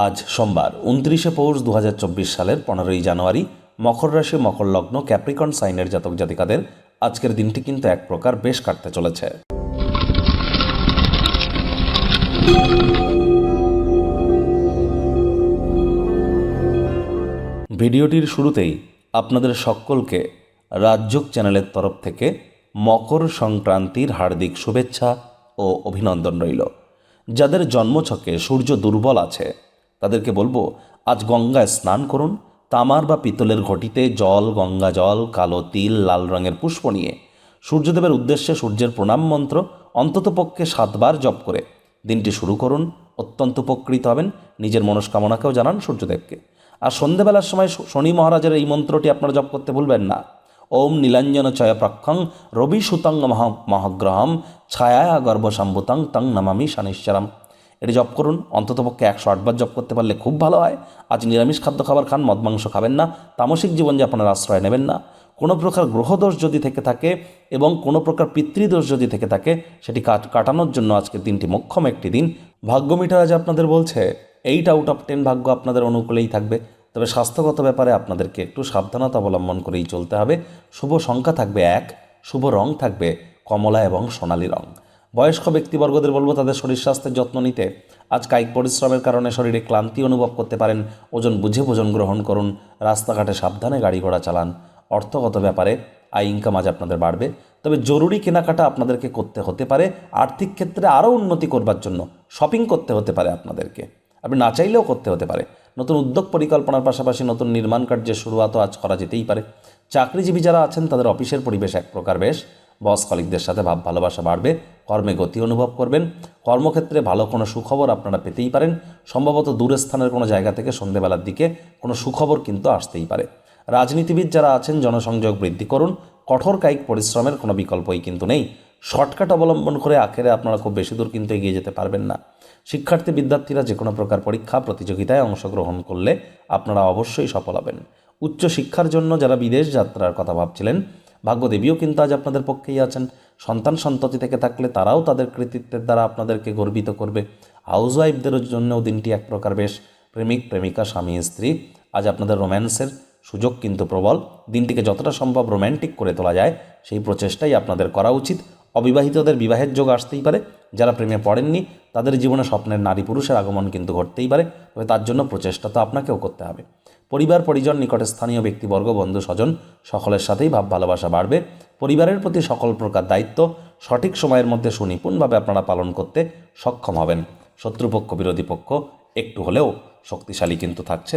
আজ সোমবার, উনত্রিশে পৌষ দু হাজার চব্বিশ সালের পনেরোই জানুয়ারি, মকর রাশি, মকর লগ্ন, ক্যাপ্রিকন সাইনের জাতক জাতিকাদের আজকের দিনটি কিন্তু এক প্রকার বেশ কাটতে চলেছে। ভিডিওটির শুরুতেই আপনাদের সকলকে রাজযোগ চ্যানেলের তরফ থেকে মকর সংক্রান্তির হার্দিক শুভেচ্ছা ও অভিনন্দন রইল। যাদের জন্মছকে সূর্য দুর্বল আছে তাদেরকে বলব, আজ গঙ্গায় স্নান করুন। তামার বা পিতলের ঘটিতে জল, গঙ্গা জল, কালো তিল, লাল রঙের পুষ্প নিয়ে। সূর্যদেবের উদ্দেশ্যে সূর্যের প্রণাম মন্ত্র অন্ততপক্ষে সাতবার জপ করে। দিনটি শুরু করুন, অত্যন্ত উপকৃত হবেন। নিজের মনস্কামনাকেও জানান সূর্যদেবকে। আর সন্ধেবেলার সময় শনি মহারাজের এই মন্ত্রটি আপনারা জপ করতে ভুলবেন না। ওম নীলাঞ্জন চয় প্রক্ষং রবি সুতং মহ, মহাগ্রহম ছায়া গর্ভসম্ভুতং তং নমামি শনিশ্চরম। এটি জপ করুন। অন্ততপক্ষে একশো আটবার জপ করতে পারলে খুব ভালো হয়। আজ নিরামিষ খাদ্য খাবার খান, মদ, মাংস খাবেন না। তামসিক জীবনযাপনের আশ্রয় নেবেন না। কোনো প্রকার গ্রহদোষ যদি থেকে থাকে এবং কোনো প্রকার পিতৃদোষ যদি থেকে থাকে, সেটি কাট কাটানোর জন্য আজকের দিনটি মোক্ষম একটি দিন। ভাগ্য মিটার আজ আপনাদের বলছে এইট আউট অফ টেন ভাগ্য আপনাদের অনুকূলেই থাকবে। তবে স্বাস্থ্যগত ব্যাপারে আপনাদেরকে একটু সাবধানতা অবলম্বন করেই চলতে হবে। শুভ সংখ্যা থাকবে এক, শুভ রং থাকবে কমলা এবং সোনালি রং। বয়স্ক ব্যক্তিবর্গদের বলব তাদের শরীর স্বাস্থ্যের যত্ন নিতে। আজ কায়িক পরিশ্রমের কারণে শরীরে ক্লান্তি অনুভব করতে পারেন। ওজন বুঝে ভোজন গ্রহণ করুন। রাস্তাঘাটে সাবধানে গাড়ি ঘোড়া চালান। অর্থগত ব্যাপারে আয় ইনকাম আজ আপনাদের বাড়বে। তবে জরুরি কেনাকাটা আপনাদেরকে করতে হতে পারে। আর্থিক ক্ষেত্রে আরও উন্নতি করবার জন্য শপিং করতে হতে পারে আপনাদেরকে। আপনি না চাইলেও করতে হতে পারে। নতুন উদ্যোগ পরিকল্পনার পাশাপাশি নতুন নির্মাণ কার্যের শুরুয়াতও আজ করা যেতেই পারে। চাকরিজীবী যারা আছেন, তাদের অফিসের পরিবেশ এক প্রকার বেশ। বস কলিকদের সাথে ভাব ভালোবাসা বাড়বে। কর্মে গতি অনুভব করবেন। কর্মক্ষেত্রে ভালো কোনো সুখবর আপনারা পেতেই পারেন। সম্ভবত দূরের স্থানের কোনো জায়গা থেকে সন্ধেবেলার দিকে কোনো সুখবর কিন্তু আসতেই পারে। রাজনীতিবিদ যারা আছেন, জনসংযোগ বৃদ্ধি করুন। কঠোর কায়িক পরিশ্রমের কোনো বিকল্পই কিন্তু নেই। শর্টকাট অবলম্বন করে আখেরে আপনারা খুব বেশি দূর কিন্তু এগিয়ে যেতে পারবেন না। শিক্ষার্থী, বিদ্যার্থীরা যে কোনো প্রকার পরীক্ষা, প্রতিযোগিতায় অংশগ্রহণ করলে আপনারা অবশ্যই সফল হবেন। উচ্চ শিক্ষার জন্য যারা বিদেশ যাত্রার কথা ভাবছিলেন ভাগ্যদেবীও কিন্তু আজ আপনাদের পক্ষেই আছেন। সন্তান সন্ততি থেকে থাকলে তারাও তাদের কৃতিত্বের দ্বারা আপনাদেরকে গর্বিত করবে। হাউস ওয়াইফদের জন্যও দিনটি এক প্রকার বেশ প্রেমিক, প্রেমিকা, স্বামী, স্ত্রী। আজ আপনাদের রোম্যান্সের সুযোগ কিন্তু প্রবল। দিনটিকে যতটা সম্ভব রোম্যান্টিক করে তোলা যায়, সেই প্রচেষ্টাই আপনাদের করা উচিত। অবিবাহিতদের বিবাহের যোগ আসতেই পারে। যারা প্রেমে পড়েননি তাদের জীবনে স্বপ্নের নারী পুরুষের আগমন কিন্তু ঘটতেই পারে, তবে তার জন্য প্রচেষ্টা তো আপনাকেও করতে হবে। পরিবার, পরিজন, নিকটে স্থানীয় ব্যক্তিবর্গ, বন্ধু, স্বজন, সকলের সাথেই ভাব, ভালোবাসা বাড়বে। পরিবারের প্রতি সকল প্রকার দায়িত্ব সঠিক সময়ের মধ্যে সুনিপুণভাবে আপনারা পালন করতে সক্ষম হবেন। শত্রুপক্ষ, বিরোধী পক্ষ একটু হলেও শক্তিশালী কিন্তু থাকছে।